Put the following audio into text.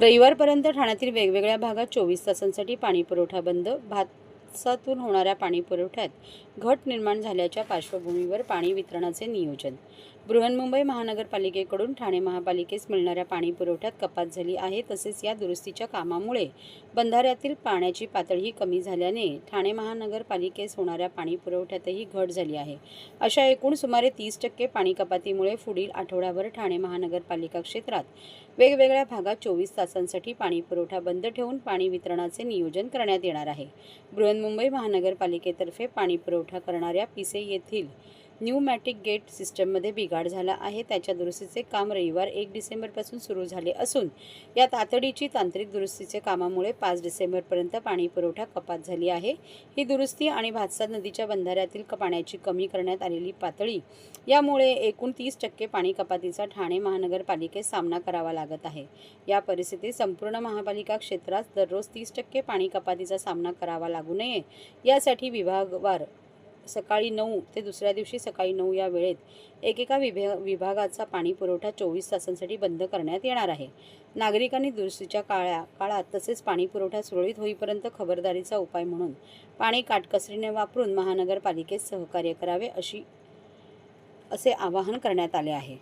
रविवारपर्यंत ठाण्यातील वेगवेगळ्या भागात चोवीस तासांसाठी पाणीपुरवठा बंद. भातसातून होणाऱ्या पाणीपुरवठ्यात घट निर्माण झाल्याच्या पार्श्वभूमीवर पाणी वितरणाचे नियोजन. बृहन्मुंबई महानगरपालिकेकडून ठाणे महापालिकेस मिळणाऱ्या पाणी पुरवठ्यात कपात झाली आहे तसेच या दुरुस्तीच्या कामामुळे बंधाऱ्यातील पाण्याची पातळीही कमी झाल्याने ठाणे महानगरपालिकेस होणाऱ्या पाणी पुरवठ्यातही घट झाली आहे. अशा एकूण सुमारे तीस टक्के पाणी कपातीमुळे पुढील आठवड्याभर ठाणे महानगरपालिका क्षेत्रात वेगवेगळ्या भागात चोवीस तासांसाठी पाणी पुरवठा बंद ठेवून पाणी वितरणाचे नियोजन करण्यात येणार आहे. बृहन्मुंबई महानगरपालिकेतर्फे पाणी पुरवठा करणाऱ्या पिसे येथील न्यूमॅटिक गेट सिस्टममध्ये बिघाड झाला आहे. त्याच्या दुरुस्तीचे काम रविवार एक डिसेंबरपासून सुरू झाले असून या तातडीची तांत्रिक दुरुस्तीचे कामामुळे पाच डिसेंबरपर्यंत पाणी पुरवठा कपात झाली आहे. ही दुरुस्ती आणि भातसा नदीच्या बंधाऱ्यातील क- पाण्याची कमी करण्यात आलेली पातळी यामुळे एकूण तीस टक्के पाणी कपातीचा ठाणे महानगरपालिकेत सामना करावा लागत आहे. या परिस्थितीत संपूर्ण महापालिका क्षेत्रात दररोज तीस टक्के पाणी कपातीचा सामना करावा लागू नये. यासाठी विभागवार सकाळी नऊ ते दुसऱ्या दिवशी सकाळी नऊ या वेळेत एकेका विभा विभागाचा पाणी पुरवठा चोवीस तासांसाठी बंद करण्यात येणार आहे. नागरिकांनी दुरुस्तीच्या काळ्या काळात तसेच पाणी पुरवठा सुरळीत होईपर्यंत खबरदारीचा उपाय म्हणून पाणी काटकसरीने वापरून महानगरपालिकेत सहकार्य करावे अशी असे आवाहन करण्यात आले आहे.